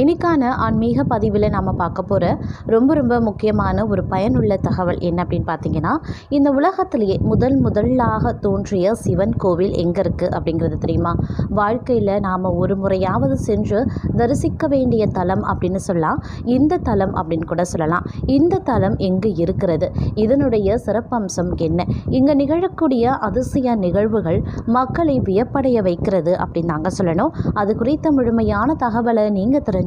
இன்றைக்கான ஆன்மீக பதிவில் நம்ம பார்க்க போகிற ரொம்ப ரொம்ப முக்கியமான ஒரு பயனுள்ள தகவல் என்ன அப்படின்னு பார்த்தீங்கன்னா இந்த உலகத்திலேயே முதல் முதலாக தோன்றிய சிவன் கோவில் எங்கே இருக்குது அப்படிங்கிறது தெரியுமா? வாழ்க்கையில் நாம் ஒரு முறையாவது சென்று தரிசிக்க வேண்டிய தலம் அப்படின்னு சொல்லலாம். இந்த தலம் அப்படின்னு கூட சொல்லலாம். இந்த தலம் எங்கே இருக்கிறது? இதனுடைய சிறப்பம்சம் என்ன? இங்கே நிகழக்கூடிய அதிசய நிகழ்வுகள் மக்களை வியப்படைய வைக்கிறது அப்படின்னு நாங்கள் சொல்லணும். அது குறித்த முழுமையான தகவலை நீங்கள் தெரிஞ்சு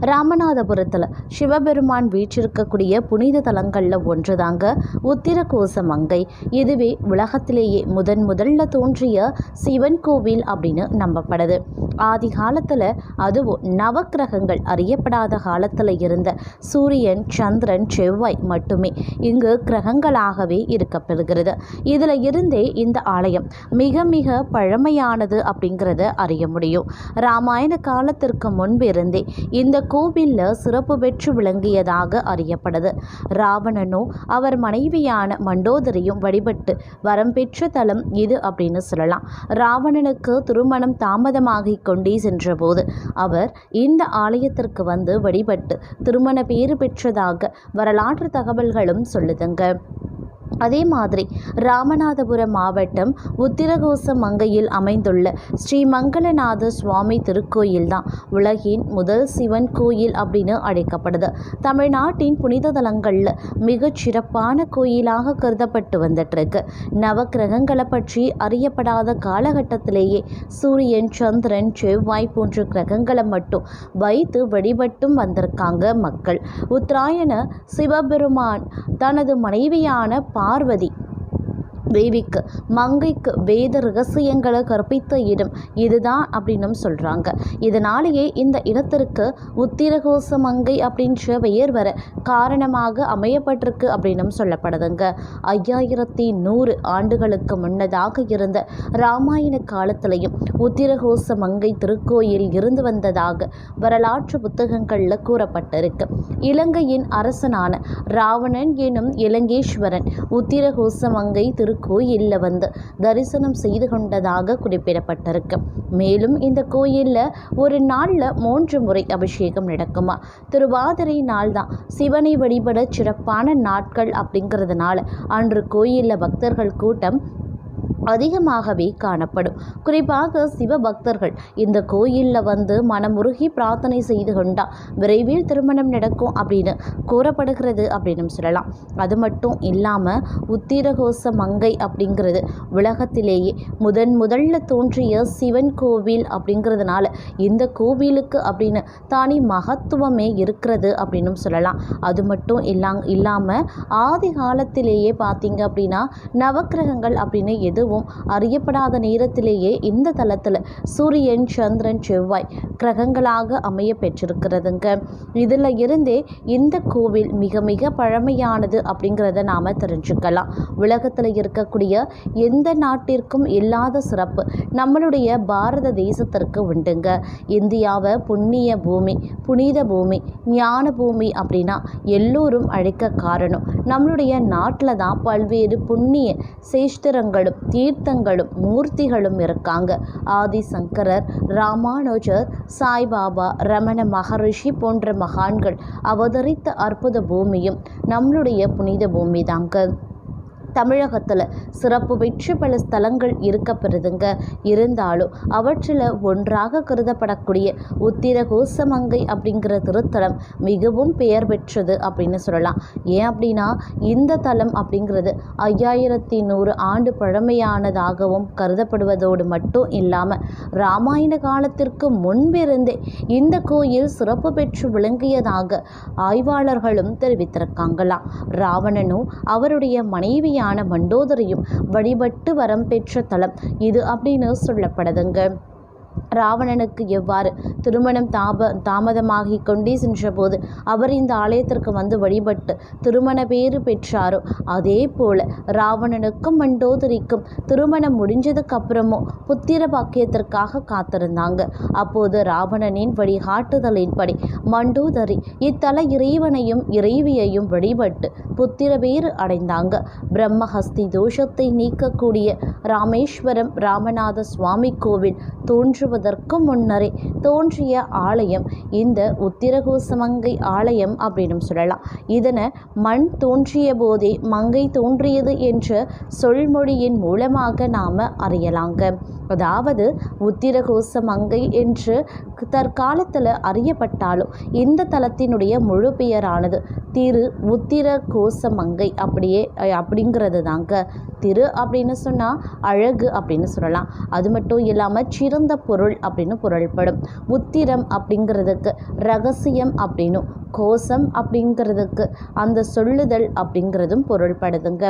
ராமநாதபுரத்தில் சிவபெருமான் வீற்றிருக்கக்கூடிய புனித தலங்களில் ஒன்று தாங்க உத்திரகோச மங்கை இதுவே உலகத்திலேயே முதன் முதல்ல தோன்றிய சிவன் கோவில் அப்படின்னு நம்பப்படுது. ஆதி காலத்தில் அதுவும் நவக்கிரகங்கள் அறியப்படாத காலத்தில் இருந்த சூரியன் சந்திரன் செவ்வாய் மட்டுமே. இங்கு கிரகங்களாகவே இருக்கப்படுகிறது இதில் இருந்தே இந்த ஆலயம் மிக மிக பழமையானது அப்படிங்கிறத அறிய முடியும். ராமாயண காலத்திற்கு முன்பிருந்தே இந்த கோவிலில் சிறப்பு பெற்று விளங்கியதாக அறியப்படுது ராவணனும் அவர் மனைவியான மண்டோதரியும் வழிபட்டு வரம் பெற்ற தலம் இது அப்படின்னு சொல்லலாம். ராவணனுக்கு திருமணம் தாமதமாகி கொண்டே சென்றபோது அவர் இந்த ஆலயத்திற்கு வந்து வழிபட்டு திருமண பேறு பெற்றதாக வரலாற்று தகவல்களும் சொல்லுதுங்க. அதே மாதிரி ராமநாதபுரம் மாவட்டம் உத்திரகோச மங்கையில் அமைந்துள்ள ஸ்ரீமங்கலநாத சுவாமி திருக்கோயில் தான் உலகின் முதல் சிவன் கோயில் அப்படின்னு அழைக்கப்படுது. தமிழ்நாட்டின் புனித தலங்களில் மிகச் சிறப்பான கோயிலாக கருதப்பட்டு வந்துட்டுருக்கு. நவக்கிரகங்களை பற்றி அறியப்படாத காலகட்டத்திலேயே சூரியன் சந்திரன் செவ்வாய் போன்ற கிரகங்களை மட்டும் வைத்து வழிபட்டும் வந்திருக்காங்க மக்கள். உத்தராயண சிவபெருமான் தனது மனைவியான பார்வதி. தேவிக்கு மங்கைக்கு வேத ரகசியங்களை கற்பித்த இடம் இதுதான் அப்படின்னும் சொல்கிறாங்க இதனாலேயே இந்த இடத்திற்கு உத்திரகோச மங்கை அப்படின்ற பெயர் வர காரணமாக அமையப்பட்டிருக்கு அப்படின்னும் சொல்லப்படுதுங்க. ஐயாயிரத்தி நூறு ஆண்டுகளுக்கு முன்னதாக இருந்த ராமாயண காலத்திலையும் உத்திரகோச மங்கை திருக்கோயில் இருந்து வந்ததாக வரலாற்று புத்தகங்களில் கூறப்பட்டிருக்கு. இலங்கையின் அரசனான ராவணன் எனும் இலங்கேஸ்வரன் உத்திரகோச மங்கை திரு கோயிலில் வந்து தரிசனம் செய்து கொண்டதாக குறிப்பிடப்பட்டிருக்கு. மேலும் இந்த கோயிலில் ஒரு நாளில் மூன்று முறை அபிஷேகம் நடக்குமா? திருவாதிரை நாள் தான். சிவனை வழிபட சிறப்பான நாட்கள் அப்படிங்கிறதுனால அன்று கோயிலில் பக்தர்கள் கூட்டம் அதிகமாகவே காணப்படும். குறிப்பாக சிவபக்தர்கள் இந்த கோயிலில் வந்து மனமுருகி பிரார்த்தனை செய்து கொண்டா விரைவில் திருமணம் நடக்கும் அப்படின்னு கூறப்படுகிறது அப்படின்னு சொல்லலாம். அது மட்டும் இல்லாமல் உத்திரகோச மங்கை அப்படிங்கிறது உலகத்திலேயே முதன் முதல்ல தோன்றிய சிவன் கோவில் அப்படிங்கிறதுனால இந்த கோவிலுக்கு அப்படின்னு தானே மகத்துவமே இருக்கிறது அப்படின்னு சொல்லலாம். அது மட்டும் இல்லா இல்லாமல் ஆதி காலத்திலேயே பார்த்தீங்க அப்படின்னா நவக்கிரகங்கள் அப்படின்னு எது அதுவும் அறியப்படாத நேரத்திலேயே இந்த தளத்தில் சூரியன் சந்திரன் செவ்வாய் கிரகங்களாக அமைய பெற்றிருக்கிறதுங்க. இதில் இருந்தே இந்த கோவில் மிக மிக பழமையானது அப்படிங்கிறத நாம் தெரிஞ்சுக்கலாம். உலகத்தில் இருக்கக்கூடிய எந்த நாட்டிற்கும் இல்லாத சிறப்பு நம்மளுடைய பாரத தேசத்திற்கு உண்டுங்க. இந்தியாவை புண்ணிய பூமி புனித பூமி ஞான பூமி அப்படின்னா எல்லோரும் அழைக்க காரணம் நம்மளுடைய நாட்டில் தான் பல்வேறு புண்ணிய சேஷ்டிரங்களும் தீர்த்தங்களும் மூர்த்திகளும் இருக்காங்க. ஆதிசங்கரர் ராமானுஜர் சாய்பாபா ரமண மகரிஷி போன்ற மகான்கள் அவதரித்த அற்புத பூமியும் நம்மளுடைய புனித பூமி தாங்க தமிழகத்தில் சிறப்பு வெற்றி பல ஸ்தலங்கள் இருக்கப்பெறுதுங்க. இருந்தாலும் அவற்றில் ஒன்றாக கருதப்படக்கூடிய உத்திர கோசமங்கை அப்படிங்கிற திருத்தலம் மிகவும் பெயர் பெற்றது அப்படின்னு சொல்லலாம். ஏன் அப்படின்னா இந்த தலம் அப்படிங்கிறது ஐயாயிரத்தி நூறு ஆண்டு பழமையானதாகவும் கருதப்படுவதோடு மட்டும் இல்லாமல் ராமாயண காலத்திற்கு முன்பிருந்தே இந்த கோயில் சிறப்பு பெற்று விளங்கியதாக ஆய்வாளர்களும் தெரிவித்திருக்காங்களாம். ராவணனும் அவருடைய மனைவியான மண்டோதரியும் வழிபட்டு வரம் பெற்ற தலம் இது அப்படின்னு சொல்லப்படுதுங்க. ராவணனுக்கு எவ்வாறு திருமணம் தாப தாமதமாகி கொண்டே சென்றபோது அவர் இந்த ஆலயத்திற்கு வந்து வழிபட்டு திருமண பேறு பெற்றாரோ அதே போல் ராவணனுக்கும் மண்டோதரிக்கும் திருமணம் முடிஞ்சதுக்கு அப்புறமும் புத்திர பாக்கியத்திற்காக காத்திருந்தாங்க. அப்போது ராவணனின் வழிகாட்டுதலின்படி மண்டோதரி. இத்தல இறைவனையும் இறைவியையும் வழிபட்டு புத்திரபேறு அடைந்தாங்க. பிரம்மஹஸ்தி தோஷத்தை நீக்கக்கூடிய ராமேஸ்வரம் ராமநாத சுவாமி கோவில் தோன்றுவதற்கு முன்னரே தோன்றிய ஆலயம். இந்த உத்திரகோசமங்கை ஆலயம் அப்படின்னு சொல்லலாம். இதனை மண் தோன்றிய போதே மங்கை தோன்றியது என்ற சொல்மொழியின் மூலமாக நாம் அறியலாங்க. அதாவது உத்திரகோச மங்கை என்று தற்காலத்தில் அறியப்பட்டாலும் இந்த தலத்தினுடைய முழு பெயரானது திரு உத்திர கோசமங்கை அப்படியே அப்படிங்கிறது தாங்க திரு அப்படின்னு சொன்னால் அழகு அப்படின்னு சொல்லலாம். அது மட்டும் இல்லாமல் சிறந்த பொருள் அப்படின்னு பொருள்படும் உத்திரம் அப்படிங்கிறதுக்கு ரகசியம் அப்படின்னும். கோசம் அப்படிங்கிறதுக்கு அந்த சொல்லுதல் அப்படிங்கிறதும் பொருள்படுதுங்க.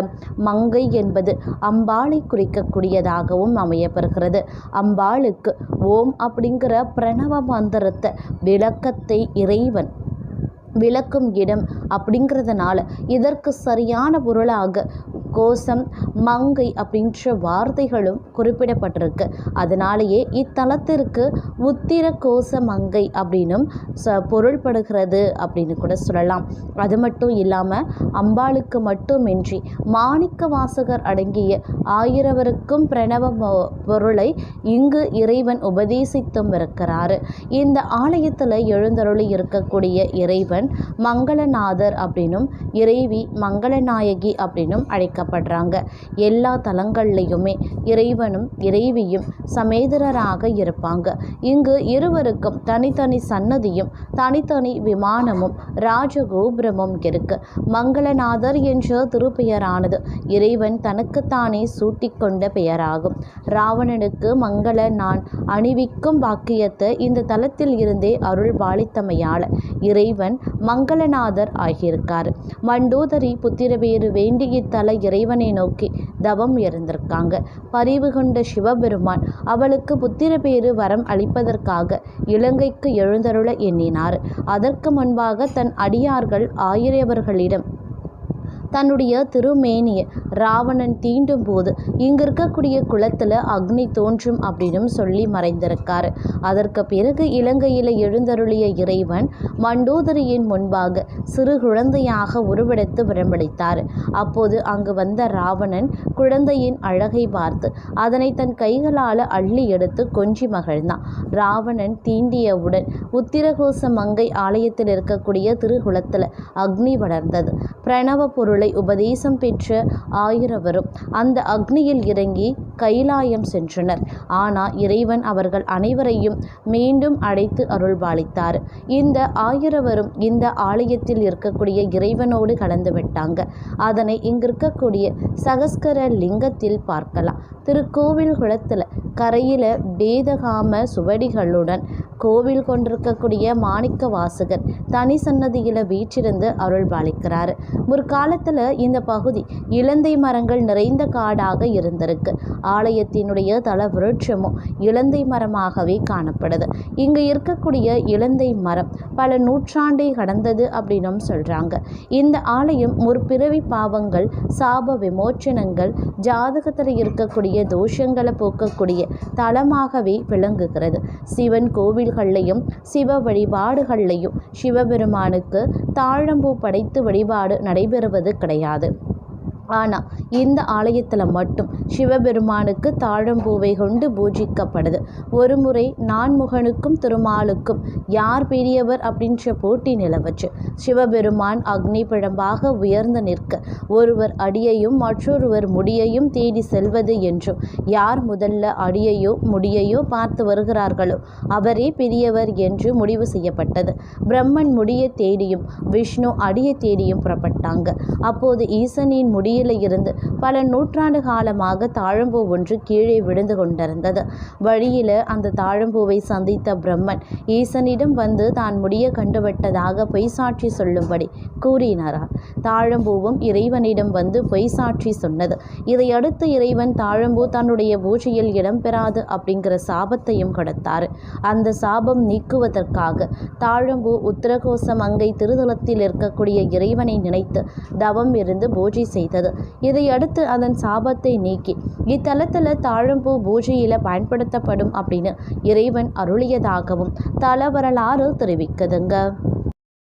மங்கை என்பது அம்பாளை குறிக்கக்கூடியதாகவும் அமையப்பெறுகிறது. அம்பாளுக்கு ஓம் அப்படிங்கிற பிரணவ மந்திரத்தை விளக்கத்தை இறைவன் விளக்கும் இடம் அப்படிங்கிறதுனால இதற்கு சரியான பொருளாக கோசம் மங்கை அப்படின்ற வார்த்தைகளும் குறிப்பிடப்பட்டிருக்கு. அதனாலேயே இத்தலத்திற்கு உத்திர கோச மங்கை அப்படின்னும் ச பொருள்படுகிறது அப்படின்னு கூட சொல்லலாம். அது மட்டும் இல்லாமல் அம்பாளுக்கு மட்டுமின்றி மாணிக்க வாசகர் அடங்கிய ஆயிரவருக்கும் பிரணவ பொருளை இங்கு இறைவன் உபதேசித்தும் இருக்கிறாரு. இந்த ஆலயத்தில் எழுந்தருளி இருக்கக்கூடிய இறைவன் மங்களநாதர் அப்படின்னும் இறைவி மங்களநாயகி அப்படின்னும் அழைக்கப்படுறாங்க எல்லா தலங்கள்லையுமே இறைவனும் இறைவியும் சமேதரராக இருப்பாங்க. இங்கு இருவருக்கும் தனித்தனி சன்னதியும் தனித்தனி விமானமும் ராஜகோபுரமும் இருக்கு. மங்களநாதர் என்ற திருப்பெயரானது இறைவன் தனக்குத்தானே சூட்டிக்கொண்ட பெயராகும். ராவணனுக்கு மங்கள நான் அணிவிக்கும் வாக்கியத்தை இந்த தலத்தில் இருந்தே அருள் பாலித்தமையால இறைவன் மங்களநாதர் ஆகியிருக்கார். மண்டோதரி புத்திரவேறு வேண்டி இத்தல இறைவனை நோக்கி தவம் இருந்திருக்காங்க பரிவு கொண்ட சிவபெருமான் அவளுக்கு புத்திர பேரு வரம் அளிப்பதற்காக இலங்கைக்கு எழுந்தருள எண்ணினார். அதற்கு முன்பாக தன் அடியார்கள் ஆயிரவர்களிடம் தன்னுடைய திருமேனியை ராவணன் தீண்டும் போது இங்க இருக்கக்கூடிய குளத்தில் அக்னி தோன்றும் அப்படின்னு சொல்லி மறைந்திருக்காரு. அதற்கு பிறகு இலங்கையில எழுந்தருளிய இறைவன் மண்டோதரியின் முன்பாக சிறு குழந்தையாக உருவெடுத்து விரம்பளித்தார். அப்போது அங்கு வந்த ராவணன் குழந்தையின் அழகை பார்த்து அதனை தன் கைகளால் அள்ளி எடுத்து கொஞ்சி மகிழ்ந்தான். ராவணன் தீண்டியவுடன் உத்திரகோச மங்கை ஆலயத்தில் இருக்கக்கூடிய திருகுளத்தில் அக்னி வளர்ந்தது. பிரணவ பொருள் உபதேசம் பெற்ற ஆயிரவரும். அந்த அக்னியில் இறங்கி கைலாயம் சென்றனர். ஆனால் இறைவன் அவர்கள் அனைவரையும் மீண்டும் அழைத்து அருள்பாலித்தார் இந்த ஆயிரவரும் இந்த ஆலயத்தில் இருக்கக்கூடிய இறைவனோடு கலந்து விட்டாங்க. அதனை இங்கிருக்கக்கூடிய சகஸ்கர லிங்கத்தில் பார்க்கலாம். திருக்கோவில் குளத்தில் கரையில் பேதகாம சுவடிகளுடன் கோவில் கொண்டிருக்கக்கூடிய மாணிக்க வாசகர் தனி சன்னதியில் வீற்றிருந்து அருள் பாலிக்கிறார் முற்காலத்தில் இந்த பகுதி இலந்தை மரங்கள் நிறைந்த காடாக இருந்திருக்கு. ஆலயத்தினுடைய தல விருட்சமும் இலந்தை மரமாகவே காணப்படுது. இங்கு இருக்கக்கூடிய இலந்தை மரம் பல நூற்றாண்டை கடந்தது அப்படின்னும் சொல்கிறாங்க இந்த ஆலயம் முற்பிறவி பாவங்கள் சாப விமோச்சனங்கள் ஜாதகத்தில் இருக்கக்கூடிய தோஷங்களை போக்கக்கூடிய தலமாகவே விளங்குகிறது. சிவன் கோவில்கள்லையும் சிவ வழிபாடுகள்லையும் சிவபெருமானுக்கு தாழம்பூ படைத்து வழிபாடு நடைபெறுவது கிடையாது. ஆனால் இந்த ஆலயத்தில் மட்டும் சிவபெருமானுக்கு தாழம்பூவை கொண்டு பூஜிக்கப்படுது ஒரு முறை நான்முகனுக்கும் திருமாலுக்கும் யார் பெரியவர் அப்படின்ற போட்டி நிலவச்சு சிவபெருமான் அக்னி பிழம்பாக உயர்ந்து நிற்க ஒருவர் அடியையும் மற்றொருவர் முடியையும் தேடி செல்வது என்றும் யார் முதல்ல அடியையோ முடியையோ பார்த்து வருகிறார்களோ அவரே பெரியவர் என்று முடிவு செய்யப்பட்டது. பிரம்மன் முடியை தேடியும் விஷ்ணு அடியை தேடியும் புறப்பட்டாங்க. அப்போது ஈசனின் முடிய பூஜையில் இருந்து பல நூற்றாண்டு காலமாக தாழம்பூ ஒன்று கீழே விழுந்து கொண்டிருந்தது. வழியில் அந்த தாழம்பூவை சந்தித்த பிரம்மன் ஈசனிடம் வந்து தான் முடிய கண்டுவிட்டதாக பொய் சாட்சி சொல்லும்படி கூறினாராம் தாழம்பூவும் இறைவனிடம் வந்து பொய் சாட்சி சொன்னது. இதையடுத்து இறைவன் தாழம்பூ தன்னுடைய பூஜையில் இடம்பெறாது அப்படிங்கிற சாபத்தையும் கொடுத்தார். அந்த சாபம் நீக்குவதற்காக தாழம்பூ உத்தரகோச மங்கை திருதலத்தில் இருக்கக்கூடிய இறைவனை நினைத்து தவம் இருந்து பூஜை செய்தது. இதையடுத்து அதன் சாபத்தை நீக்கி இத்தலத்தில் தாழம்பூ பூஜையில் பயன்படுத்தப்படும் அப்படின்னு இறைவன் அருளியதாகவும் தல வரலாறு தெரிவிக்குதுங்க.